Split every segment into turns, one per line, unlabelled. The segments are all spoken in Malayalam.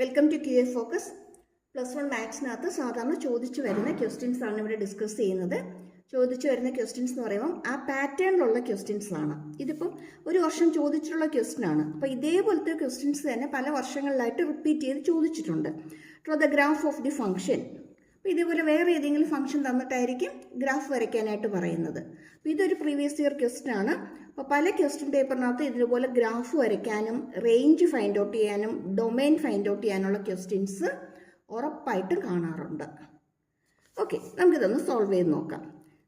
Welcome to Q A focus plus one മാത്സിനകത്ത് സാധാരണ ചോദിച്ചു വരുന്ന ക്വസ്റ്റ്യൻസ് ആണ് ഇവിടെ ഡിസ്കസ് ചെയ്യുന്നത്. ചോദിച്ചു വരുന്ന ക്വസ്റ്റ്യൻസ് എന്ന് പറയുമ്പോൾ ആ പാറ്റേണിലുള്ള ക്വസ്റ്റ്യൻസ് ആണ് ഇതിപ്പം ഒരു വർഷം ചോദിച്ചിട്ടുള്ള ക്വസ്റ്റ്യൻ ആണ്. അപ്പോൾ ഇതേപോലത്തെ ക്വസ്റ്റ്യൻസ് തന്നെ പല വർഷങ്ങളിലായിട്ട് റിപ്പീറ്റ് ചെയ്ത് ചോദിച്ചിട്ടുണ്ട്. Draw the graph of the function അപ്പോൾ ഇതേപോലെ വേറെ ഏതെങ്കിലും ഫംഗ്ഷൻ തന്നിട്ടായിരിക്കും ഗ്രാഫ് വരയ്ക്കാനായിട്ട് പറയുന്നത്. അപ്പോൾ ഇതൊരു പ്രീവിയസ് ഇയർ ക്വസ്റ്റ്യൻ ആണ്. അപ്പോൾ പല ക്വസ്റ്റ്യൻ പേപ്പറിനകത്ത് ഇതുപോലെ ഗ്രാഫ് വരയ്ക്കാനും റേഞ്ച് ഫൈൻഡ് ഔട്ട് ചെയ്യാനും ഡൊമൈൻ ഫൈൻഡ് ഔട്ട് ചെയ്യാനുള്ള ക്വസ്റ്റ്യൻസ് ഉറപ്പായിട്ടും കാണാറുണ്ട്. ഓക്കെ നമുക്കിതൊന്ന് സോൾവ് ചെയ്ത് നോക്കാം.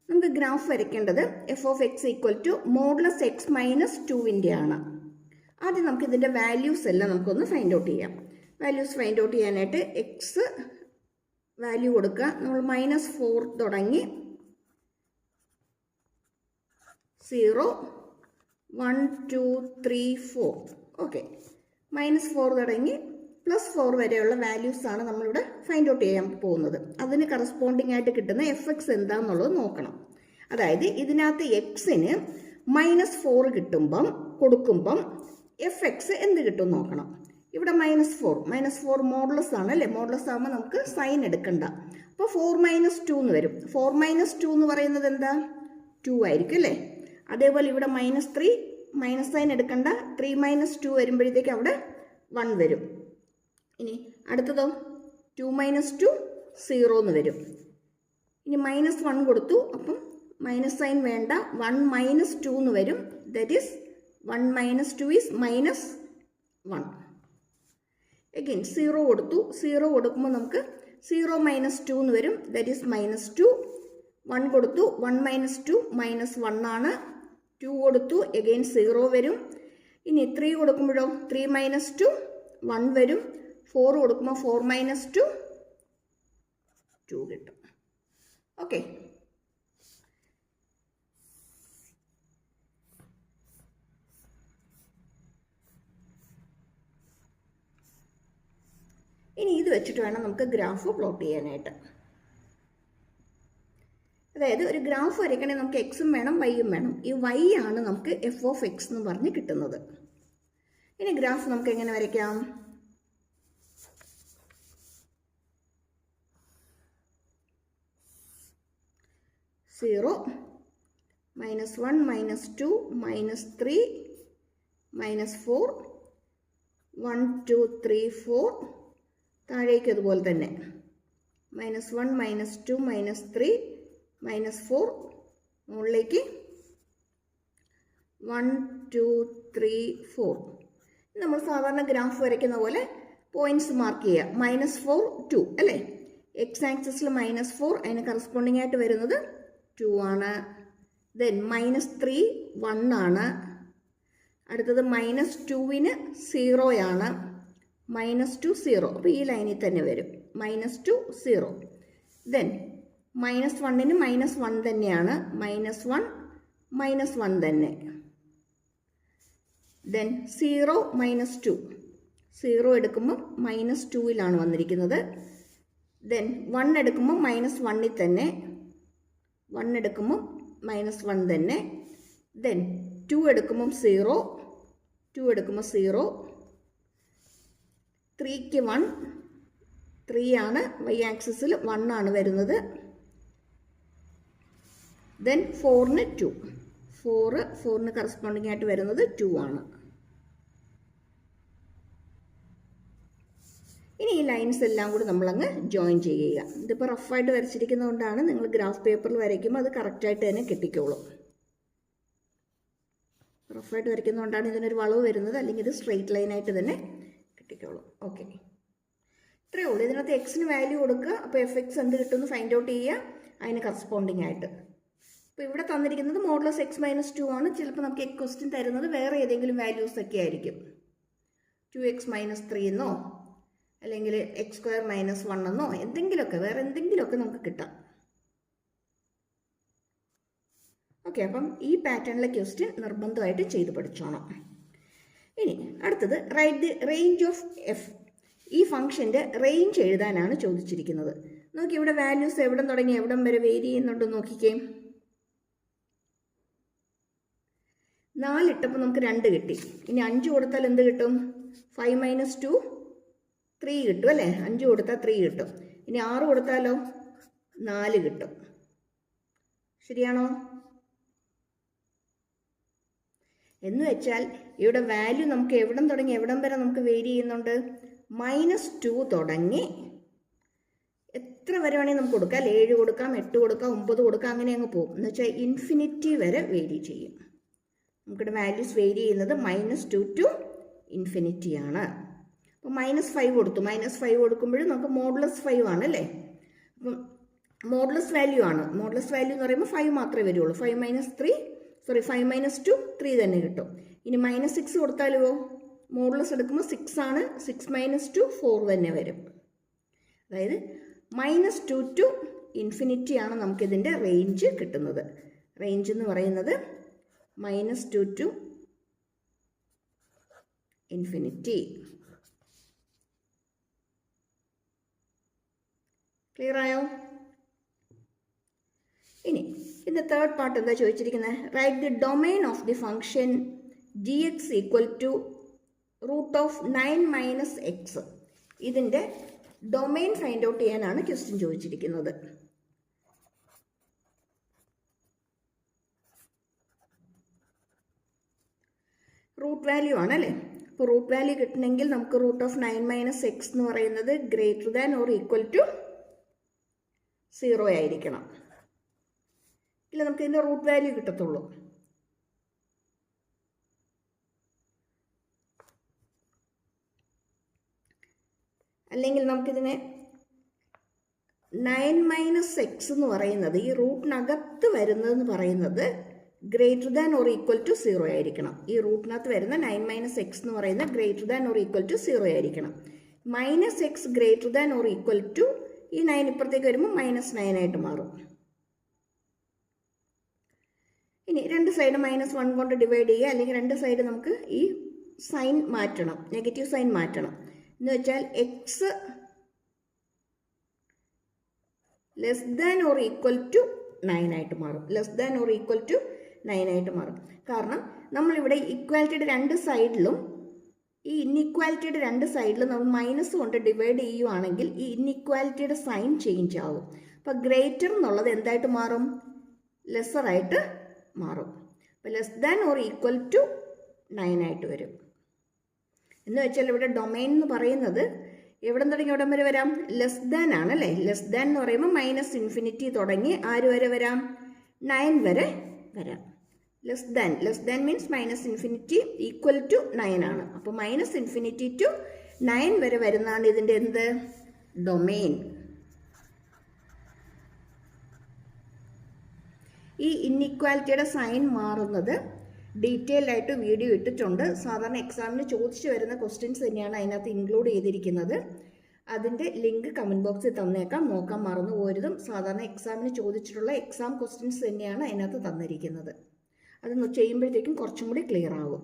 നമുക്ക് graph വരയ്ക്കേണ്ടത് F of X equal to modulus X minus ടുവിന്റെ ആണ്. ആദ്യം നമുക്ക് ഇതിന്റെ വാല്യൂസ് എല്ലാം നമുക്കൊന്ന് ഫൈൻഡ് ഔട്ട് ചെയ്യാം. വാല്യൂസ് ഫൈൻഡ് ഔട്ട് ചെയ്യാനായിട്ട് എക്സ് വാല്യൂ കൊടുക്കുക. നമ്മൾ മൈനസ് ഫോർ തുടങ്ങി zero one two three four okay minus four തുടങ്ങി പ്ലസ് ഫോർ വരെയുള്ള വാല്യൂസ് ആണ് നമ്മളിവിടെ ഫൈൻഡ് ഔട്ട് ചെയ്യാൻ പോകുന്നത്. അതിന് കറസ്പോണ്ടിങ് ആയിട്ട് കിട്ടുന്ന എഫ് എക്സ് എന്താണെന്നുള്ളത് നോക്കണം. അതായത് ഇതിനകത്ത് എക്സിന് മൈനസ് ഫോർ കിട്ടുമ്പം കൊടുക്കുമ്പം എഫ് എക്സ് എന്ത് കിട്ടും നോക്കണം. ഇവിടെ minus four minus four modulus ആണ് അല്ലേ? മോഡലസ് ആകുമ്പോൾ നമുക്ക് സൈൻ എടുക്കണ്ട. അപ്പോൾ ഫോർ മൈനസ് ടു എന്ന് വരും. ഫോർ മൈനസ് ടു എന്ന് പറയുന്നത് എന്താ? ടു ആയിരിക്കും അല്ലേ? അതേപോലെ ഇവിടെ മൈനസ് ത്രീ മൈനസ് സൈൻ എടുക്കണ്ട. ത്രീ മൈനസ് ടു വരുമ്പോഴത്തേക്ക് അവിടെ വൺ വരും. ഇനി അടുത്തതോ? ടു മൈനസ് ടു സീറോ എന്ന് വരും. ഇനി മൈനസ് വൺ കൊടുത്തു. അപ്പം മൈനസ് സൈൻ വേണ്ട. വൺ മൈനസ് ടു എന്ന് വരും. That is one minus two is minus one again zero കൊടുത്തു. സീറോ കൊടുക്കുമ്പോൾ നമുക്ക് സീറോ മൈനസ് ടു എന്ന് വരും. That is minus two one കൊടുത്തു. One minus two minus one ആണ്. ടു കൊടുത്തു. എഗെയിൻ സീറോ വരും. ഇനി ത്രീ കൊടുക്കുമ്പോഴോ? ത്രീ മൈനസ് ടു വൺ വരും. ഫോർ കൊടുക്കുമ്പോൾ ഫോർ മൈനസ് ടു ടു കിട്ടും. ഓക്കെ ഇനി ഇത് വെച്ചിട്ട് വേണം നമുക്ക് ഗ്രാഫ് പ്ലോട്ട് ചെയ്യാനായിട്ട്. അതായത് ഒരു ഗ്രാഫ് വരയ്ക്കണമെങ്കിൽ നമുക്ക് എക്സും വേണം വൈയും വേണം. ഈ വൈ ആണ് നമുക്ക് എഫ് ഓഫ് എക്സ് എന്ന് പറഞ്ഞ് കിട്ടുന്നത്. ഇനി ഗ്രാഫ് നമുക്ക് എങ്ങനെ വരയ്ക്കാം? Zero minus one minus two minus three minus four one two three four താഴേക്ക് അതുപോലെ തന്നെ. Minus one minus two minus three minus four മുകളിലേക്ക് വൺ ടു ത്രീ ഫോർ നമ്മൾ സാധാരണ ഗ്രാഫ് വരയ്ക്കുന്ന പോലെ പോയിന്റ്സ് മാർക്ക് ചെയ്യുക. മൈനസ് ഫോർ ടു അല്ലേ? എക്സ് ആക്സിസിൽ മൈനസ് ഫോർ അതിന് കറസ്പോണ്ടിങ് ആയിട്ട് വരുന്നത് ടു ആണ്. ദെൻ മൈനസ് ത്രീ വൺ ആണ്. അടുത്തത് മൈനസ് ടുവിന് സീറോയാണ് മൈനസ് ടു സീറോ അപ്പോൾ ഈ ലൈനിൽ തന്നെ വരും. Minus two zero then minus വണ്ണിന് മൈനസ് വൺ തന്നെയാണ്. മൈനസ് വൺ മൈനസ് വൺ തന്നെ. Then zero minus two zero എടുക്കുമ്പോൾ മൈനസ് ടുവിലാണ് വന്നിരിക്കുന്നത്. ദെൻ വൺ എടുക്കുമ്പോൾ മൈനസ് വണ്ണിൽ തന്നെ. വൺ എടുക്കുമ്പോൾ മൈനസ് വൺ തന്നെ. ദെൻ ടു എടുക്കുമ്പം സീറോ ടു എടുക്കുമ്പോൾ സീറോ ത്രീക്ക് വൺ ത്രീ ആണ്. വൈ ആക്സിസിൽ വൺ ആണ് വരുന്നത്. ദെൻ ഫോറിന് ടു ഫോറ് ഫോറിന് കറസ്പോണ്ടിങ് ആയിട്ട് വരുന്നത് ടു ആണ്. ഇനി ഈ ലൈൻസ് എല്ലാം കൂടി നമ്മളങ്ങ് ജോയിൻ ചെയ്യുക. ഇതിപ്പോൾ റഫായിട്ട് വരച്ചിരിക്കുന്നതുകൊണ്ടാണ് നിങ്ങൾ ഗ്രാഫ് പേപ്പറിൽ വരയ്ക്കുമ്പോൾ അത് കറക്റ്റായിട്ട് തന്നെ കിട്ടിക്കോളും. റഫായിട്ട് വരയ്ക്കുന്നതുകൊണ്ടാണ് ഇതിനൊരു വളവ് വരുന്നത്. അല്ലെങ്കിൽ ഇത് സ്ട്രെയിറ്റ് ലൈനായിട്ട് തന്നെ കിട്ടിക്കോളും. ഓക്കെ ഇത്രയേ ഉള്ളൂ. ഇതിനകത്ത് എക്സിന് വാല്യൂ കൊടുക്കുക. അപ്പോൾ എഫ് എക്സ് എന്ത് കിട്ടുമെന്ന് ഫൈൻഡ് ഔട്ട് ചെയ്യുക. അതിന് കറസ്പോണ്ടിങ് ആയിട്ട്. അപ്പോൾ ഇവിടെ തന്നിരിക്കുന്നത് മോഡലസ് എക്സ് മൈനസ് ടു ആണ്. ചിലപ്പോൾ നമുക്ക് ക്വസ്റ്റ്യൻ തരുന്നത് വേറെ ഏതെങ്കിലും വാല്യൂസ് ഒക്കെ ആയിരിക്കും. ടു എക്സ് മൈനസ് ത്രീ എന്നോ അല്ലെങ്കിൽ എക്സ് സ്ക്വയർ മൈനസ് വൺ എന്നോ എന്തെങ്കിലുമൊക്കെ വേറെ എന്തെങ്കിലുമൊക്കെ നമുക്ക് കിട്ടാം. ഓക്കെ അപ്പം ഈ പാറ്റേണിലെ ക്വസ്റ്റ്യൻ നിർബന്ധമായിട്ട് ചെയ്തു പഠിച്ചോണം. ഇനി അടുത്തത് write the range of F ഈ ഫംഗ്ഷന്റെ റേഞ്ച് എഴുതാനാണ് ചോദിച്ചിരിക്കുന്നത്. നോക്കി ഇവിടെ വാല്യൂസ് എവിടം തുടങ്ങി എവിടം വരെ വേരി ചെയ്യുന്നുണ്ടോ നോക്കിക്കേ. നാലിട്ടപ്പോൾ നമുക്ക് രണ്ട് കിട്ടി. ഇനി അഞ്ച് കൊടുത്താൽ എന്ത് കിട്ടും? ഫൈവ് മൈനസ് ടു ത്രീ കിട്ടും അല്ലേ? അഞ്ച് കൊടുത്താൽ ത്രീ കിട്ടും. ഇനി ആറ് കൊടുത്താലോ? നാല് കിട്ടും. ശരിയാണോ? എന്ന് വെച്ചാൽ ഇവിടെ വാല്യൂ നമുക്ക് എവിടം തുടങ്ങി എവിടം വരെ നമുക്ക് വേരി ചെയ്യുന്നുണ്ട്? മൈനസ് ടു തുടങ്ങി എത്ര വരെ വേണമെങ്കിൽ നമുക്ക് കൊടുക്കാം. ഏഴ് കൊടുക്കാം എട്ട് കൊടുക്കാം ഒമ്പത് കൊടുക്കാം അങ്ങനെ അങ്ങ് പോകും. എന്ന് വെച്ചാൽ ഇൻഫിനിറ്റി വരെ വേരി ചെയ്യും. നമുക്കിവിടെ വാല്യൂസ് വേരി ചെയ്യുന്നത് മൈനസ് ടു ടു ഇൻഫിനിറ്റി ആണ്. അപ്പോൾ മൈനസ് ഫൈവ് കൊടുത്തു. മൈനസ് ഫൈവ് കൊടുക്കുമ്പോഴും നമുക്ക് മോഡ്ലസ് ഫൈവ് ആണ് അല്ലേ? അപ്പം മോഡ്ലസ് വാല്യൂ ആണ്. മോഡ്ലസ് വാല്യൂ എന്ന് പറയുമ്പോൾ ഫൈവ് മാത്രമേ വരുള്ളൂ. Five minus three sorry five minus two three തന്നെ കിട്ടും. ഇനി മൈനസ് സിക്സ് കൊടുത്താലോ? മോഡ്ലസ് എടുക്കുമ്പോൾ സിക്സ് ആണ്. സിക്സ് മൈനസ് ടു ഫോർ തന്നെ വരും. അതായത് മൈനസ് ടു ടു ഇൻഫിനിറ്റി ആണ് നമുക്കിതിന്റെ റേഞ്ച് കിട്ടുന്നത്. റേഞ്ച് എന്ന് പറയുന്നത് minus two to infinity. Clear ആയോ? ഇനി ഇന്ന് തേർഡ് പാർട്ട് എന്താ ചോദിച്ചിരിക്കുന്നത് write the domain of the function D X equal to root of nine minus X ഇതിന്റെ ഡൊമൈൻ ഫൈൻഡ് ഔട്ട് ചെയ്യാനാണ് ക്വസ്റ്റ്യൻ ചോദിച്ചിരിക്കുന്നത് റൂട്ട് വാല്യൂ ആണല്ലേ? അപ്പോൾ റൂട്ട് വാല്യൂ കിട്ടണമെങ്കിൽ നമുക്ക് root of nine minus X എന്ന് പറയുന്നത് greater than or equal to zero ആയിരിക്കണം. ഇല്ല നമുക്ക് ഇതിന്റെ റൂട്ട് വാല്യൂ കിട്ടത്തുള്ളൂ. അല്ലെങ്കിൽ നമുക്കിതിനെ നയൻ മൈനസ് എക്സ് എന്ന് പറയുന്നത് ഈ റൂട്ടിനകത്ത് വരുന്നതെന്ന് പറയുന്നത് greater than or equal to zero ആയിരിക്കണം. ഈ റൂട്ടിനകത്ത് വരുന്ന നയൻ മൈനസ് എക്സ് എന്ന് പറയുന്ന greater than or equal to zero ആയിരിക്കണം. Minus X greater than or equal to ഈ നയൻ ഇപ്പുറത്തേക്ക് വരുമ്പോൾ മൈനസ് നയൻ ആയിട്ട് മാറും. ഇനി രണ്ട് സൈഡ് മൈനസ് വൺ കൊണ്ട് ഡിവൈഡ് ചെയ്യുക. അല്ലെങ്കിൽ രണ്ട് സൈഡ് നമുക്ക് ഈ സൈൻ മാറ്റണം. നെഗറ്റീവ് സൈൻ മാറ്റണം. എന്ന് വെച്ചാൽ X less than or equal to nine ആയിട്ട് മാറും. Less than or equal to nine ആയിട്ട് മാറും. കാരണം നമ്മളിവിടെ ഇക്വാലിറ്റിയുടെ രണ്ട് സൈഡിലും ഈ ഇന്നിക്വാലിറ്റിയുടെ രണ്ട് സൈഡിലും നമ്മൾ മൈനസ് കൊണ്ട് ഡിവൈഡ് ചെയ്യുവാണെങ്കിൽ ഈ ഇന്നിക്വാലിറ്റിയുടെ സൈൻ ചേഞ്ച് ആവും. അപ്പോൾ ഗ്രേറ്റർ എന്നുള്ളത് എന്തായിട്ട് മാറും? ലെസ്സറായിട്ട് മാറും. അപ്പോൾ less than or equal to nine ആയിട്ട് വരും. എന്ന് വെച്ചാൽ ഇവിടെ ഡൊമൈൻ എന്ന് പറയുന്നത് എവിടെ തുടങ്ങി എവിടം വരെ വരാം? ലെസ് ദാൻ ആണ് അല്ലേ? ലെസ് ദാൻ എന്ന് പറയുമ്പോൾ മൈനസ് ഇൻഫിനിറ്റി തുടങ്ങി ആര് വരെ വരാം? നയൻ വരെ വരാം. Less than less than means minus infinity equal to nine ആണ്. അപ്പോൾ മൈനസ് ഇൻഫിനിറ്റി ടു നയൻ വരെ വരുന്നതാണ് ഇതിന്റെ എന്ത്? ഡൊമെയിൻ ഈ ഇന്നിക്വാലിറ്റിയുടെ സൈൻ മാറുന്നത് ഡീറ്റെയിൽ ആയിട്ട് വീഡിയോ ഇട്ടിട്ടുണ്ട്. സാധാരണ എക്സാമിന് ചോദിച്ചു വരുന്ന ക്വസ്റ്റ്യൻസ് തന്നെയാണ് അതിനകത്ത് ഇൻക്ലൂഡ് ചെയ്തിരിക്കുന്നത്. അതിന്റെ ലിങ്ക് കമന്റ് ബോക്സിൽ തന്നേക്കാം. നോക്കാൻ മറന്നു പോരുതും സാധാരണ എക്സാമിന് ചോദിച്ചിട്ടുള്ള എക്സാം ക്വസ്റ്റ്യൻസ് തന്നെയാണ് അതിനകത്ത് തന്നിരിക്കുന്നത്. അത് ചെയ്യുമ്പോഴത്തേക്കും കുറച്ചും കൂടി ക്ലിയർ ആകും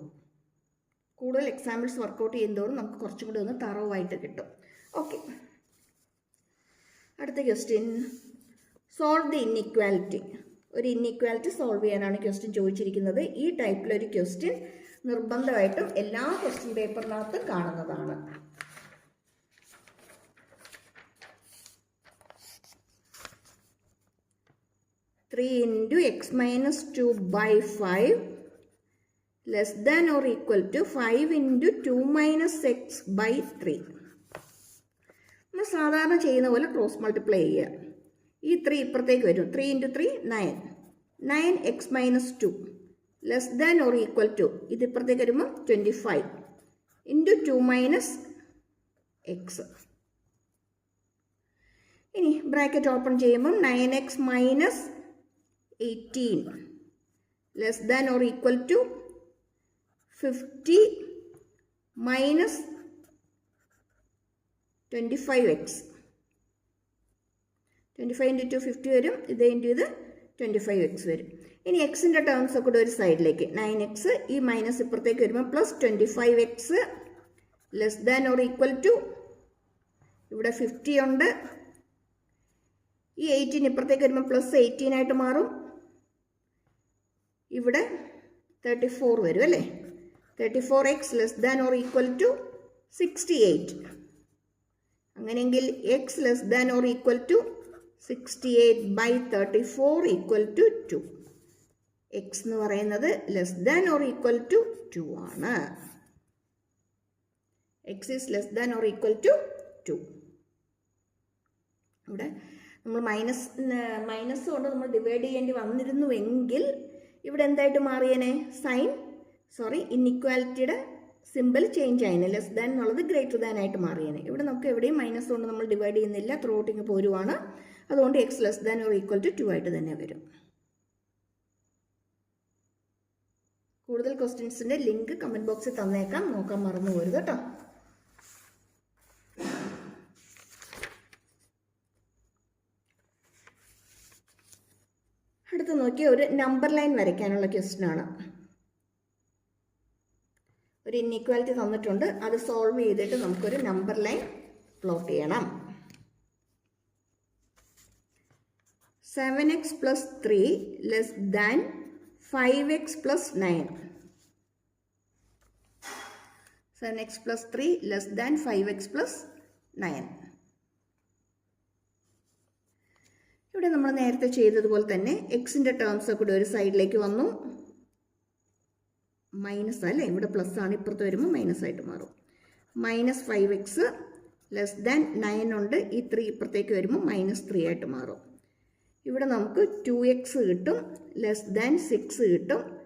കൂടുതൽ എക്സാമ്പിൾസ് വർക്കൗട്ട് ചെയ്യുന്നതോറും നമുക്ക് കുറച്ചും കൂടി ഒന്ന് തറവായിട്ട് കിട്ടും. ഓക്കെ അടുത്ത ക്വസ്റ്റ്യൻ സോൾവ് ദി ഇന്നിക്വാലിറ്റി ഒരു ഇന്നിക്വാലിറ്റി സോൾവ് ചെയ്യാനാണ് ക്വസ്റ്റ്യൻ ചോദിച്ചിരിക്കുന്നത്. ഈ ടൈപ്പിലൊരു ക്വസ്റ്റ്യൻ നിർബന്ധമായിട്ടും എല്ലാ ക്വസ്റ്റ്യൻ പേപ്പറിനകത്തും കാണുന്നതാണ്. Three into X minus two by five less than or equal to five into two minus X by three നമ്മൾ സാധാരണ ചെയ്യുന്ന പോലെ ക്രോസ് മൾട്ടിപ്ലൈ ചെയ്യുക. ഈ ത്രീ ഇപ്പുറത്തേക്ക് വരും. Three into three nine nine X minus two less than or equal to ഇത് ഇപ്പുറത്തേക്ക് വരുമ്പോൾ twenty five into two minus X ഇനി ബ്രാക്കറ്റ് ഓപ്പൺ ചെയ്യുമ്പം nine X minus eighteen less than or equal to fifty minus twenty five X twenty five into two fifty വരും. ഇത് ഇന്റു ഇത് ട്വന്റി ഫൈവ് എക്സ് വരും. ഇനി എക്സിന്റെ ടേംസ് ഒക്കെ ഒരു സൈഡിലേക്ക് നയൻ എക്സ് ഈ മൈനസ് ഇപ്പുറത്തേക്ക് വരുമ്പോൾ plus twenty five X less than or equal to ഇവിടെ ഫിഫ്റ്റി ഉണ്ട്. ഈ എയ്റ്റീൻ ഇപ്പുറത്തേക്ക് വരുമ്പോൾ പ്ലസ് എയ്റ്റീൻ ആയിട്ട് മാറും. ഇവിടെ തേർട്ടി ഫോർ വരും അല്ലേ? Thirty four X less than or equal to sixty eight അങ്ങനെയെങ്കിൽ X less than or equal to sixty eight by thirty four equal to two X എന്ന് പറയുന്നത് less than or equal to two ആണ്. X is less than or equal to two ഇവിടെ നമ്മൾ മൈനസ് മൈനസ് കൊണ്ട് നമ്മൾ ഡിവൈഡ് ചെയ്യേണ്ടി വന്നിരുന്നുവെങ്കിൽ ഇവിടെ എന്തായിട്ട് മാറിയേനെ? സൈൻ സോറി ഇന്നിക്വാലിറ്റിയുടെ സിമ്പിൾ ചേഞ്ച് ആയിന്. ലെസ് ദാൻ എന്നുള്ളത് ഗ്രേറ്റർ ദാൻ ആയിട്ട് മാറിയേനെ. ഇവിടെ നമുക്ക് എവിടെയും മൈനസ് കൊണ്ട് നമ്മൾ ഡിവൈഡ് ചെയ്യുന്നില്ല. ത്രോട്ടിങ് പോരുവാണ്. അതുകൊണ്ട് X less than or equal to two ആയിട്ട് തന്നെ വരും. കൂടുതൽ ക്വസ്റ്റ്യൻസിന്റെ ലിങ്ക് കമന്റ് ബോക്സിൽ തന്നേക്കാം. നോക്കാൻ മറന്നു പോരുത് കേട്ടോ. അടുത്ത് നോക്കി ഒരു നമ്പർ ലൈൻ വരയ്ക്കാനുള്ള ക്വസ്റ്റ്യൻ ആണ്. ഒരു ഇൻഇക്വാലിറ്റി തന്നിട്ടുണ്ട്. അത് സോൾവ് ചെയ്തിട്ട് നമുക്കൊരു നമ്പർ ലൈൻ പ്ലോട്ട് ചെയ്യണം. Seven X plus three less than five X plus nine seven X plus three less than five X plus nine ഇവിടെ നമ്മൾ നേരത്തെ ചെയ്തതുപോലെ തന്നെ എക്സിന്റെ ടേംസ് കൂടെ ഒരു സൈഡിലേക്ക് വന്നു. മൈനസ് അല്ലേ? ഇവിടെ പ്ലസ് ആണ്. ഇപ്പുറത്ത് വരുമ്പോൾ മൈനസ് ആയിട്ട് മാറും. Minus five X less than nine ഉണ്ട്. ഈ ത്രീ ഇപ്പുറത്തേക്ക് വരുമ്പോൾ മൈനസ് ത്രീ ആയിട്ട് മാറും. ഇവിടെ നമുക്ക് ടു എക്സ് കിട്ടും. ലെസ് ദാൻ സിക്സ് കിട്ടും.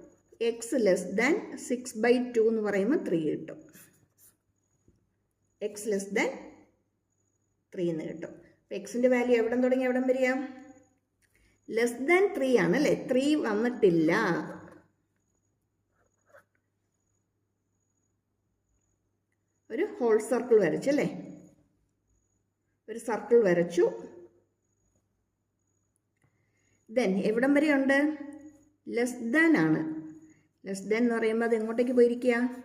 X less than six by two എന്ന് പറയുമ്പോൾ ത്രീ കിട്ടും. എക്സ് ലെസ് ദാൻ ത്രീ എന്ന് കിട്ടും. അപ്പോൾ എക്സിന്റെ വാല്യൂ എവിടെ തുടങ്ങി? എവിടം വരിക? ലെസ് ദാൻ ത്രീ ആണ് അല്ലേ ത്രീ വന്നിട്ടില്ല. ഒരു ഹോൾ സർക്കിൾ വരച്ചല്ലേ ഒരു സർക്കിൾ വരച്ചു. ദെൻ എവിടം വരെയുണ്ട്? ലെസ് ദാൻ ആണ്. ലെസ് ദാൻ എന്ന് പറയുമ്പോൾ അത് എങ്ങോട്ടേക്ക് പോയിരിക്കുക?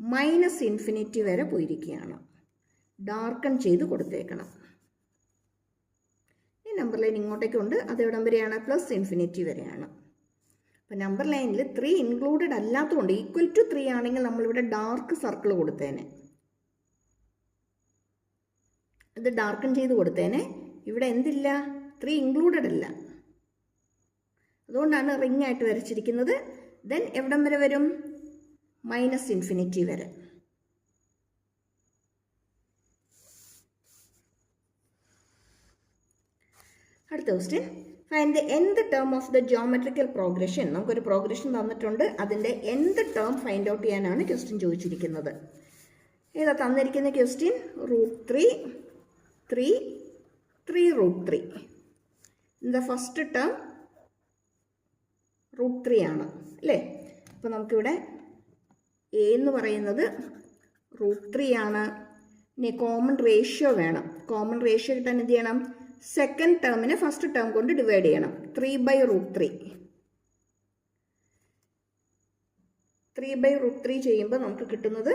മൈനസ് ഇൻഫിനിറ്റി വരെ പോയിരിക്കുകയാണ്. ഡാർക്കൺ ചെയ്ത് കൊടുത്തേക്കണം. നമ്പർ ലൈൻ ഇങ്ങോട്ടേക്കുണ്ട് അത് എവിടം വരെയാണ്? പ്ലസ് ഇൻഫിനിറ്റി വരെയാണ്. അപ്പം നമ്പർ ലൈനിൽ ത്രീ ഇൻക്ലൂഡഡ് അല്ലാത്തതുകൊണ്ട് ഈക്വൽ ടു ത്രീ ആണെങ്കിൽ നമ്മളിവിടെ ഡാർക്ക് സർക്കിൾ കൊടുത്തേനെ. ഇത് ഡാർക്കൺ ചെയ്ത് കൊടുത്തേനെ. ഇവിടെ എന്തില്ല? ത്രീ ഇൻക്ലൂഡഡ് അല്ല. അതുകൊണ്ടാണ് റിംഗ് ആയിട്ട് വരച്ചിരിക്കുന്നത്. ദെൻ എവിടം വരെ വരും? മൈനസ് ഇൻഫിനിറ്റി വരെ. അടുത്ത question find nth term of the geometrical progression നമുക്കൊരു പ്രോഗ്രഷൻ തന്നിട്ടുണ്ട്. അതിന്റെ എന്ത് ടേം ഫൈൻഡ് ഔട്ട് ചെയ്യാനാണ് ക്വസ്റ്റ്യൻ ചോദിച്ചിരിക്കുന്നത്. ഏതാ തന്നിരിക്കുന്ന question root three three three root three the first term root three ആണ്. അല്ലേ? അപ്പോൾ നമുക്കിവിടെ എ എന്ന് പറയുന്നത് റൂട്ട് ത്രീ ആണ്. ഇനി കോമൺ റേഷ്യോ വേണം. കോമൺ റേഷ്യോ കിട്ടാൻ എന്ത് ചെയ്യണം? സെക്കൻഡ് ടേമിനെ ഫസ്റ്റ് ടേം കൊണ്ട് ഡിവൈഡ് ചെയ്യണം. Three by root three three by root three ചെയ്യുമ്പോൾ നമുക്ക് കിട്ടുന്നത്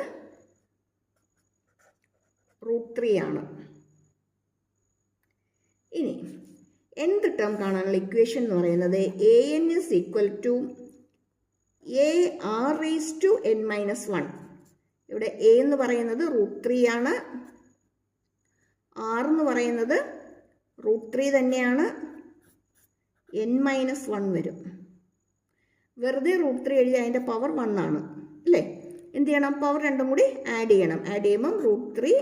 റൂട്ട് ത്രീ ആണ്. ഇനി എന്ത് ടേം കാണാനുള്ള ഇക്വേഷൻ എന്ന് പറയുന്നത്? A N is equal to A R raise to N minus one ഇവിടെ എ എന്ന് പറയുന്നത് റൂട്ട് ത്രീ ആണ്. ആർ എന്ന് പറയുന്നത് റൂട്ട് ത്രീ തന്നെയാണ്. എൻ മൈനസ് വൺ വരും. വെറുതെ റൂട്ട് ത്രീ എഴുതി അതിന്റെ പവർ വൺ ആണ്. അല്ലേ? എന്ത് ചെയ്യണം? പവർ രണ്ടും കൂടി ആഡ് ചെയ്യണം. ആഡ് ചെയ്യുമ്പം root three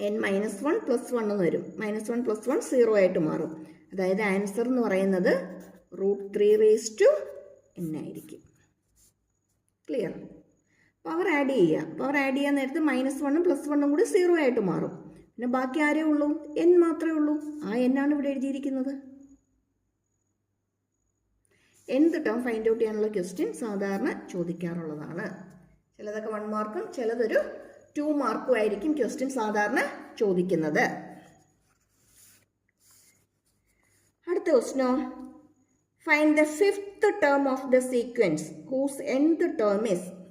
N minus one plus one എന്ന് വരും. Minus one plus one zero ആയിട്ട് മാറും. അതായത് ആൻസർ എന്ന് പറയുന്നത് root three raise to N ആയിരിക്കും. ക്ലിയർ പവർ ആഡ് ചെയ്യുക. പവർ ആഡ് ചെയ്യാൻ നേരത്ത് മൈനസ് വണ്ണും പ്ലസ് വണ്ണും കൂടി സീറോ ആയിട്ട് മാറും. പിന്നെ ബാക്കി ആരേ ഉള്ളൂ? എൻ മാത്രമേ ഉള്ളൂ. ആ എന്നാണ് ഇവിടെ എഴുതിയിരിക്കുന്നത്. എന്ത് ടേം ഫൈൻഡ് ഔട്ട് ചെയ്യാനുള്ള ക്വസ്റ്റ്യൻ സാധാരണ ചോദിക്കാറുള്ളതാണ്. ചിലതൊക്കെ വൺ മാർക്കും ചിലതൊരു ടു മാർക്കും ആയിരിക്കും ക്വസ്റ്റ്യൻ സാധാരണ ചോദിക്കുന്നത്. അടുത്ത ക്വസ്റ്റിനോ find the fifth term of the sequence whose the term is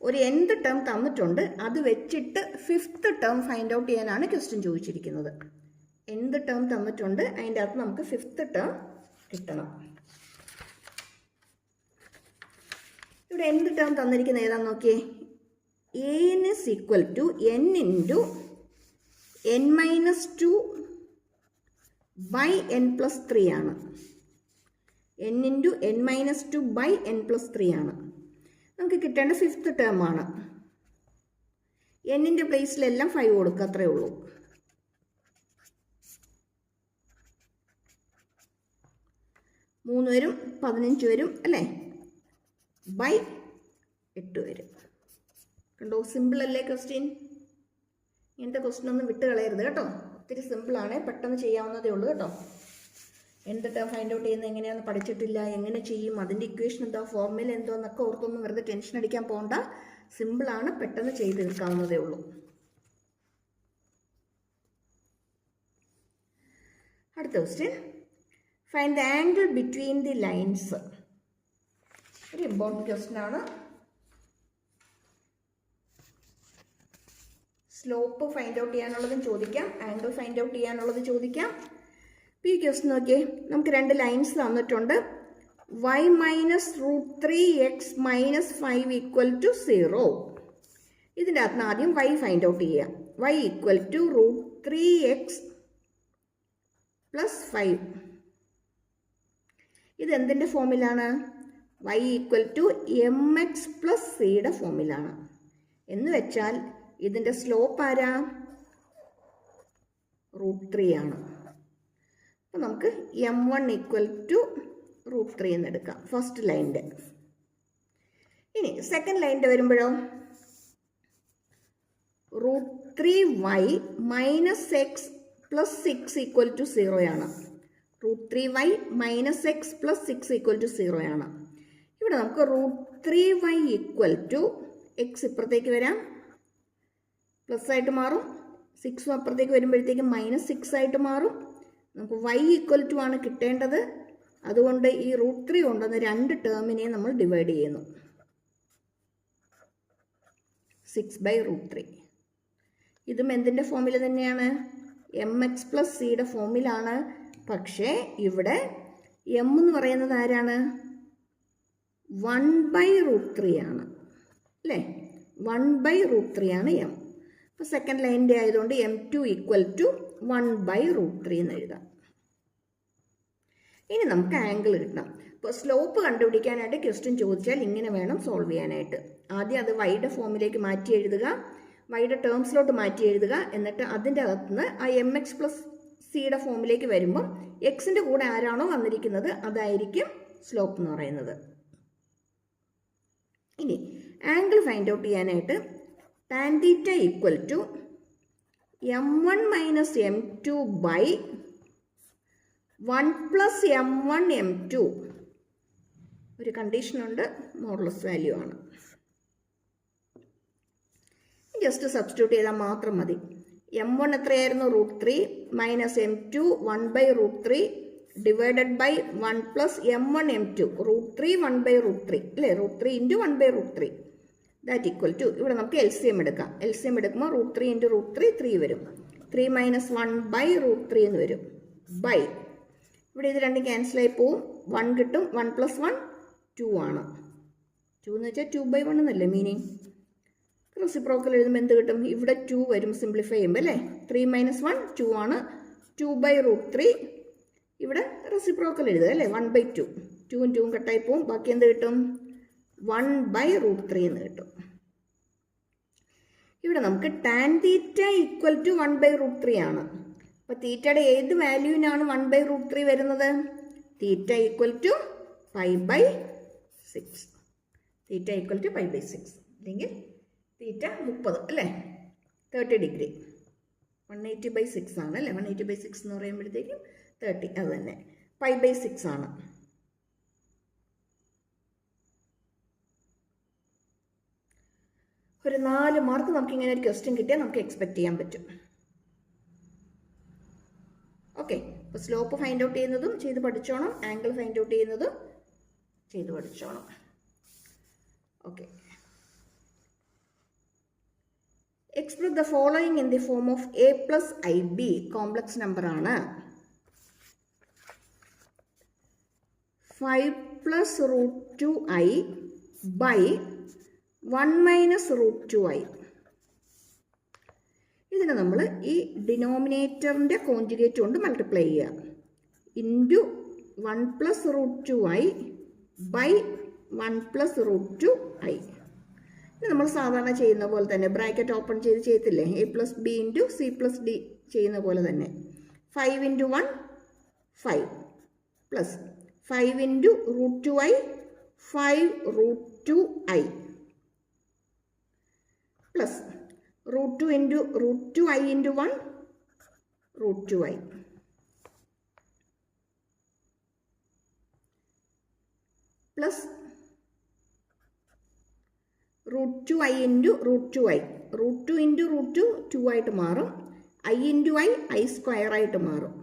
ഒരു എന്ത് ടേം തന്നിട്ടുണ്ട് അത് വെച്ചിട്ട് ഫിഫ്ത്ത് ടേം ഫൈൻഡ് ഔട്ട് ചെയ്യാനാണ് ക്വസ്റ്റ്യൻ ചോദിച്ചിരിക്കുന്നത്. എന്ത് ടേം തന്നിട്ടുണ്ട് അതിന്റെ അകത്ത് നമുക്ക് ഫിഫ്ത്ത് ടേം കിട്ടണം. ഇവിടെ എന്ത് ടേം തന്നിരിക്കുന്നത് ഏതാന്ന് നോക്കിയേ? N is equal to N into N minus two by N plus three ആണ്. N into N minus two by N plus three ആണ്. നമുക്ക് കിട്ടേണ്ട ഫിഫ്ത്ത് ടേം ആണ്. എന്നിന്റെ പ്ലേസിലെല്ലാം ഫൈവ് കൊടുക്കുക അത്രേ ഉള്ളൂ. മൂന്ന് വരും പതിനഞ്ച് വരും അല്ലേ? ബൈ എട്ട് വരും. കണ്ടോ? സിമ്പിൾ അല്ലേ ക്വസ്റ്റ്യൻ ഇങ്ങനത്തെ ക്വസ്റ്റ്യൻ ഒന്നും വിട്ട് കളയരുത് കേട്ടോ. ഒത്തിരി സിമ്പിളാണ് പെട്ടെന്ന് ചെയ്യാവുന്നതേ ഉള്ളൂ കേട്ടോ. എന്തിട്ട് ഫൈൻഡ് ഔട്ട് ചെയ്യുന്നത് എങ്ങനെയാണെന്ന് പഠിച്ചിട്ടില്ല? എങ്ങനെ ചെയ്യും? അതിന്റെ ഇക്വേഷൻ എന്താ? ഫോർമുല എന്തോ? എന്നൊക്കെ ഓർത്തൊന്നും വെറുതെ ടെൻഷൻ അടിക്കാൻ പോകണ്ട സിമ്പിളാണ് പെട്ടെന്ന് ചെയ്ത് തീർക്കാവുന്നതേ ഉള്ളൂ. അടുത്ത question find the angle between the lines ഒരു ഇമ്പോർട്ടന്റ് ക്വസ്റ്റ്യൻ ആണ്. സ്ലോപ്പ് ഫൈൻഡ് ഔട്ട് ചെയ്യാനുള്ളതും ചോദിക്കാം. ആംഗിൾ ഫൈൻഡ് ഔട്ട് ചെയ്യാനുള്ളത് ചോദിക്കാം. ഈ ക്യൂസ് നോക്കിയേ. നമുക്ക് രണ്ട് ലൈൻസ് തന്നിട്ടുണ്ട്. Y minus root three x minus five equal to zero ഇതിന്റെ അകത്ത് ആദ്യം വൈ ഫൈൻഡ് ഔട്ട് ചെയ്യാം y equal to root three x plus five ഇത് എന്തിന്റെ ഫോമിലാണ് y equal to m x plus സിയുടെ ഫോമിലാണ് എന്ന് വെച്ചാൽ ഇതിന്റെ സ്ലോപ്പ് ആരാ? റൂട്ട് ത്രീ ആണ്. അപ്പോൾ നമുക്ക് m one equal to root three എന്ന് എടുക്കാം ഫസ്റ്റ് ലൈന്റെ ഇനി സെക്കൻഡ് ലൈന്റെ വരുമ്പോഴോ? Root three y minus x plus six equal to സീറോയാണ് root three y minus x plus six equal to സീറോയാണ് ഇവിടെ നമുക്ക് root three y equal to x ഇപ്പുറത്തേക്ക് വരാം. പ്ലസ് ആയിട്ട് മാറും. സിക്സും അപ്പുറത്തേക്ക് വരുമ്പോഴത്തേക്കും മൈനസ് സിക്സ് ആയിട്ട് മാറും. നമുക്ക് വൈ ഈക്വൽ ടു ആണ് കിട്ടേണ്ടത്. അതുകൊണ്ട് ഈ റൂട്ട് ത്രീ കൊണ്ടുവന്ന് രണ്ട് ടേമിനെ നമ്മൾ ഡിവൈഡ് ചെയ്യുന്നു. സിക്സ് ബൈ റൂട്ട് ത്രീ ഇതും എന്തിന്റെ ഫോമിൽ തന്നെയാണ്? എം എക്സ് പ്ലസ് സിയുടെ ഫോമിലാണ് പക്ഷേ ഇവിടെ എം എന്ന് പറയുന്നത് ആരാണ്? വൺ ബൈ റൂട്ട് ത്രീ ആണ്. അല്ലേ? വൺ ബൈ റൂട്ട് ത്രീ ആണ് എം അപ്പോൾ സെക്കൻഡ് ലൈനിന്റെ ആയതുകൊണ്ട് m two equal to one by root three എന്ന് എഴുതാം. ഇനി നമുക്ക് ആംഗിൾ കിട്ടണം. ഇപ്പോൾ സ്ലോപ്പ് കണ്ടുപിടിക്കാനായിട്ട് ക്വസ്റ്റ്യൻ ചോദിച്ചാൽ ഇങ്ങനെ വേണം സോൾവ് ചെയ്യാനായിട്ട്. ആദ്യം അത് വൈയുടെ ഫോമിലേക്ക് മാറ്റി എഴുതുക. വൈയുടെ ടേംസിലോട്ട് മാറ്റി എഴുതുക. എന്നിട്ട് അതിന്റെ അകത്തുനിന്ന് ആ എം എക്സ് പ്ലസ് സിയുടെ ഫോമിലേക്ക് വരുമ്പം എക്സിന്റെ കൂടെ ആരാണോ വന്നിരിക്കുന്നത് അതായിരിക്കും സ്ലോപ്പ് എന്ന് പറയുന്നത്. ഇനി ആംഗിൾ ഫൈൻഡ് ഔട്ട് ചെയ്യാനായിട്ട് tan theta equal to m one minus m two by one plus m one m two. ഒരു കണ്ടീഷനുണ്ട് മോഡലസ് വാല്യൂ ആണ്. ജസ്റ്റ് സബ്സ്റ്റിറ്റ്യൂട്ട് ചെയ്താൽ മാത്രം മതി. എം വൺ എത്രയായിരുന്നു? Root three minus m two one by root three divided by one plus m one m two root three one by root three അല്ലേ? Root three into one by root three that equal to ഇവിടെ നമുക്ക് എൽ സി എം എടുക്കാം. എൽ സി എം എടുക്കുമ്പോൾ root three into root three three വരും. Three minus one by root three എന്ന് വരും. ബൈ ഇവിടെ ഇത് രണ്ടും ക്യാൻസലായി പോവും. വൺ കിട്ടും. വൺ പ്ലസ് വൺ ടു ആണ്. ടു എന്ന് വെച്ചാൽ ടു ബൈ വൺ എന്നല്ലേ മീനിങ് റെസിപ്രോക്കൽ എഴുതുമ്പോൾ എന്ത് കിട്ടും? ഇവിടെ ടു വരും സിംപ്ലിഫൈ ചെയ്യുമ്പോൾ അല്ലേ? ത്രീ മൈനസ് വൺ ടു ആണ്. ടു ബൈ റൂട്ട് ത്രീ ഇവിടെ റെസിപ്രോക്കൽ എഴുതുക അല്ലേ? വൺ ബൈ ടു ടൂവും ടൂവും കട്ടായി പോവും. ബാക്കി എന്ത് കിട്ടും? വൺ ബൈ റൂട്ട് ത്രീ എന്ന് കിട്ടും. ഇവിടെ നമുക്ക് tan theta equal to one by root three ആണ്. അപ്പോൾ തീറ്റയുടെ ഏത് വാല്യൂവിനാണ് വൺ ബൈ റൂട്ട് ത്രീ വരുന്നത്? Theta equal to five by six. Theta equal to five by six. അല്ലെങ്കിൽ തീറ്റ മുപ്പത് അല്ലേ? Thirty degree. One eighty by six ആണ് അല്ലേ? വൺ എയ്റ്റി ബൈ സിക്സ് എന്ന് പറയുമ്പോഴത്തേക്കും തേർട്ടി അത് തന്നെ. ഫൈവ് ബൈ സിക്സ് ആണ്. ഒരു നാല് മാർക്ക് നമുക്ക് ഇങ്ങനെ ഒരു ക്വസ്റ്റ്യൻ കിട്ടിയാൽ നമുക്ക് എക്സ്പെക്ട് ചെയ്യാൻ പറ്റും. ഓക്കെ. അപ്പോൾ സ്ലോപ്പ് ഫൈൻഡ് ഔട്ട് ചെയ്യുന്നതും ചെയ്ത് പഠിച്ചോണം. ആംഗിൾ ഫൈൻഡ് ഔട്ട് ചെയ്യുന്നതും ചെയ്ത് പഠിച്ചോണം. Okay. Express the following in the form of a plus i b complex number ആണ്. Five plus root two i by one minus root two i ഇതിനെ നമ്മൾ ഈ ഡിനോമിനേറ്ററിന്റെ കോഞ്ചുഗേറ്റ് കൊണ്ട് മൾട്ടിപ്ലൈ ചെയ്യുക. Into one plus root two i by one plus root two i നമ്മൾ സാധാരണ ചെയ്യുന്ന പോലെ തന്നെ ബ്രാക്കറ്റ് ഓപ്പൺ ചെയ്ത് ചെയ്യത്തില്ലേ? A plus b into c plus d ചെയ്യുന്ന പോലെ തന്നെ. Five into one five plus five into root two i five root two i plus root two into root two i into one root two i. Plus root two i into root two i. Root two into root two two ആയിട്ട് മാറും. I into i i square ആയിട്ട് മാറും.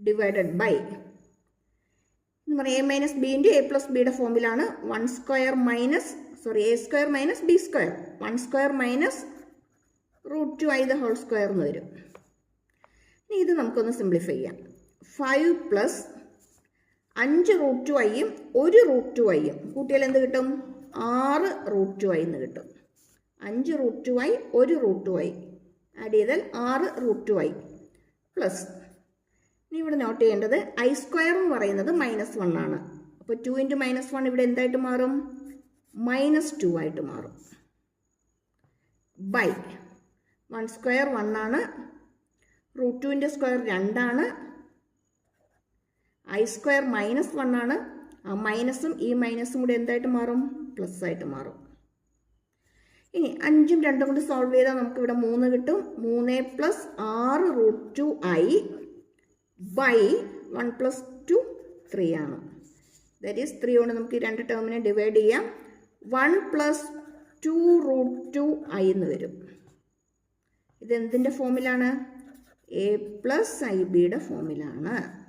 ഡിവൈഡഡ് ബൈ എന്ന് പറയും. A minus b into a plus ബിയുടെ ഫോമിലാണ് one square minus sorry a square minus b square one square minus root two i the whole square എന്ന് വരും. ഇത് നമുക്കൊന്ന് സിംപ്ലിഫൈ ചെയ്യാം. ഫൈവ് പ്ലസ് അഞ്ച് റൂട്ട് ടു ഐയും ഒരു റൂട്ട് ടു ഐയും കൂട്ടിയാൽ എന്ത് കിട്ടും? ആറ് റൂട്ട് ടു ഐ എന്ന് കിട്ടും. അഞ്ച് റൂട്ട് ടു ഐ ഒരു റൂട്ട് ടു ഐ ആഡ് ചെയ്താൽ ആറ് റൂട്ട് ടു ഐ പ്ലസ് ഇനി ഇവിടെ നോട്ട് ചെയ്യേണ്ടത് ഐ സ്ക്വയർ എന്ന് പറയുന്നത് മൈനസ് വൺ ആണ്. അപ്പോൾ ടു ഇന്റു മൈനസ് വൺ ഇവിടെ എന്തായിട്ട് മാറും? മൈനസ് ടു ആയിട്ട് മാറും. ബൈ വൺ സ്ക്വയർ വൺ ആണ്. റൂട്ട് ടുവിന്റെ സ്ക്വയർ രണ്ടാണ് ഐ സ്ക്വയർ മൈനസ് വൺ ആണ്. ആ മൈനസും ഈ മൈനസും കൂടെ എന്തായിട്ട് മാറും? പ്ലസ് ആയിട്ട് മാറും. ഇനി അഞ്ചും രണ്ടും കൊണ്ട് സോൾവ് ചെയ്താൽ നമുക്ക് ഇവിടെ മൂന്ന് കിട്ടും. മൂന്ന് പ്ലസ് ആറ് root two i by one plus two three ആണ്. ദാറ്റ് ഈസ് ത്രീ കൊണ്ട് നമുക്ക് ഈ രണ്ട് ടേമിനെ ഡിവൈഡ് ചെയ്യാം. One plus two root two i എന്ന് വരും. ഇതെന്തിന്റെ ഫോമിലാണ്? എ പ്ലസ് ഐ ബിയുടെ ഫോമിലാണ്.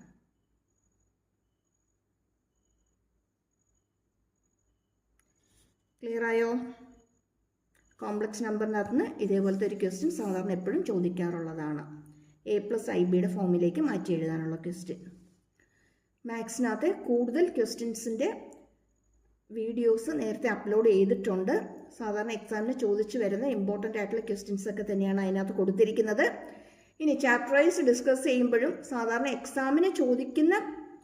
ക്ലിയർ ആയോ? കോംപ്ലക്സ് നമ്പറിനകത്ത് നിന്ന് ഇതേപോലത്തെ ഒരു ക്വസ്റ്റ്യൻ സാധാരണ എപ്പോഴും ചോദിക്കാറുള്ളതാണ്. എ പ്ലസ് ഐ ബിയുടെ ഫോമിലേക്ക് മാറ്റി എഴുതാനുള്ള ക്വസ്റ്റ്യൻ മാത്സിനകത്ത് കൂടുതൽ ക്വസ്റ്റ്യൻസിന്റെ വീഡിയോസ് നേരത്തെ അപ്ലോഡ് ചെയ്തിട്ടുണ്ട്. സാധാരണ എക്സാമിന് ചോദിച്ചു വരുന്ന ഇമ്പോർട്ടന്റ് ആയിട്ടുള്ള ക്വസ്റ്റ്യൻസ് ഒക്കെ തന്നെയാണ് അതിനകത്ത് കൊടുത്തിരിക്കുന്നത്. ഇനി ചാപ്റ്റർ വൈസ് ഡിസ്കസ് ചെയ്യുമ്പോഴും സാധാരണ എക്സാമിന് ചോദിക്കുന്ന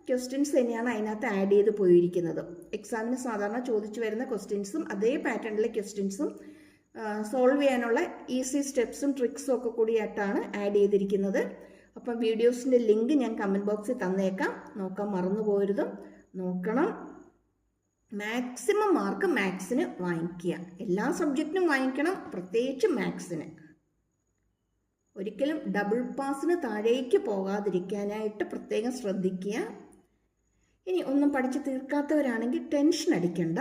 ക്വസ്റ്റ്യൻസ് തന്നെയാണ് അതിനകത്ത് ആഡ് ചെയ്ത് പോയിരിക്കുന്നത്. എക്സാമിന് സാധാരണ ചോദിച്ചു വരുന്ന ക്വസ്റ്റ്യൻസും അതേ പാറ്റേണിലെ ക്വസ്റ്റ്യൻസും സോൾവ് ചെയ്യാനുള്ള ഈസി സ്റ്റെപ്സും ട്രിക്സും ഒക്കെ കൂടിയായിട്ടാണ് ആഡ് ചെയ്തിരിക്കുന്നത്. അപ്പം വീഡിയോസിന്റെ ലിങ്ക് ഞാൻ കമന്റ് ബോക്സിൽ തന്നേക്കാം. നോക്കാൻ മറന്നു പോരുതും. നോക്കണം. മാക്സിമം മാർക്ക് മാത്സിന് വാങ്ങിക്കുക. എല്ലാ സബ്ജക്റ്റിനും വാങ്ങിക്കണം. പ്രത്യേകിച്ച് മാത്സിന് ഒരിക്കലും ഡബിൾ പാസിന് താഴേക്ക് പോകാതിരിക്കാനായിട്ട് പ്രത്യേകം ശ്രദ്ധിക്കുക. ഇനി ഒന്നും പഠിച്ച് തീർക്കാത്തവരാണെങ്കിൽ ടെൻഷൻ അടിക്കണ്ട.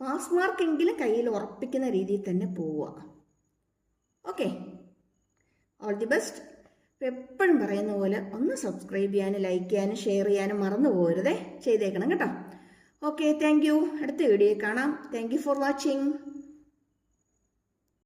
പാസ് മാർക്കെങ്കിലും കയ്യിൽ ഉറപ്പിക്കുന്ന രീതിയിൽ തന്നെ പോവുക. ഓക്കെ ഓൾ ദി ബെസ്റ്റ് എപ്പോഴും പറയുന്ന പോലെ ഒന്ന് സബ്സ്ക്രൈബ് ചെയ്യാനും ലൈക്ക് ചെയ്യാനും ഷെയർ ചെയ്യാനും മറന്നു പോകരുതേ. ചെയ്തേക്കണം കേട്ടോ. ഓക്കെ താങ്ക് യു അടുത്ത വീഡിയോ കാണാം. Thank you for watching